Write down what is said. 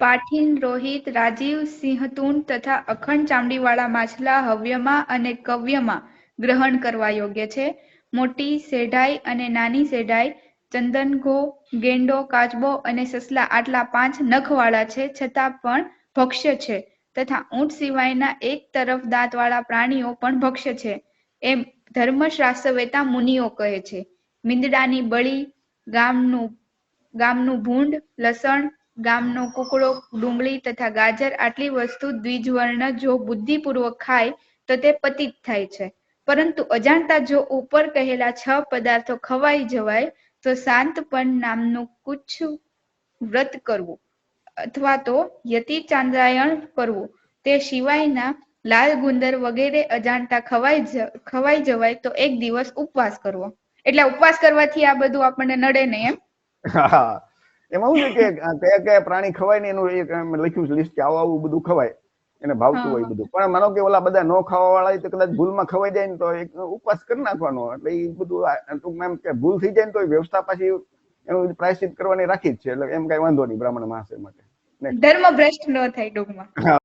પાઠીન રોહિત રાજીવ સિંહતુન તથા અખંડ ચામડીવાળા માછલા હવ્યમાં અને કવ્યમાં ગ્રહણ કરવા યોગ્ય છે. મોટી સેઢાઈ અને નાની સેઢાઈ ચંદનઘો ગેંડો કાચબો અને સસલા આટલા પાંચ નખવાળા છે છતાં પણ ભક્ષ્ય છે તથા ઊંટ સિવાયના એક તરફ દાંતવાળા પ્રાણીઓ પણ ભક્ષ્ય છે. એમ ધર્મશાસ્ત્રવેતા મુનિઓ કહે છે. મીંદડાની બળી ગામનું ગામનું ભૂંડ લસણ ગામનો કુકડો, ડુંગળી તથા ગાજર આટલી વસ્તુ દ્વિજવર્ણ જો બુદ્ધિપૂર્વક ખાય, તો તે પતિત થાય છે. પરંતુ અજાણતા જો ઉપર કહેલા છ પદાર્થો ખવાઈ જવાય, તો શાંતપણ નામનું કુછ વ્રત કરવું અથવા તો યતિ ચાંદ્રાયણ કરવું. તે સિવાયના લાલ ગુંદર વગેરે અજાણતા ખવાઈ ખવાઈ જવાય તો એક દિવસ ઉપવાસ કરવો. એટલે ઉપવાસ કરવાથી આ બધું આપણને નડે નહીં એમ? એમાં શું છે કે કયા કયા પ્રાણી ખવાય ને એનું એક લખ્યું છે લિસ્ટ કે આવું આવું બધું ખવાય. એને ભાવતું હોય બધું. પણ માનો કે ઓલા બધા ન ખાવા વાળા હોય તો કદાચ ભૂલમાં ખવાઈ જાય ને તો એક ઉપવાસ કરી નાખવાનો. એટલે એ બધું ટૂંકમાં એમ કે ભૂલ થઈ જાય ને તો એ વ્યવસ્થા પાછી એનું પ્રાયશ્ચિત કરવાની રાખી જ છે. એટલે એમ કઈ વાંધો નહીં બ્રાહ્મણ માસે માટે. ધર્મ ભ્રષ્ટ ન થાય ટૂંકમાં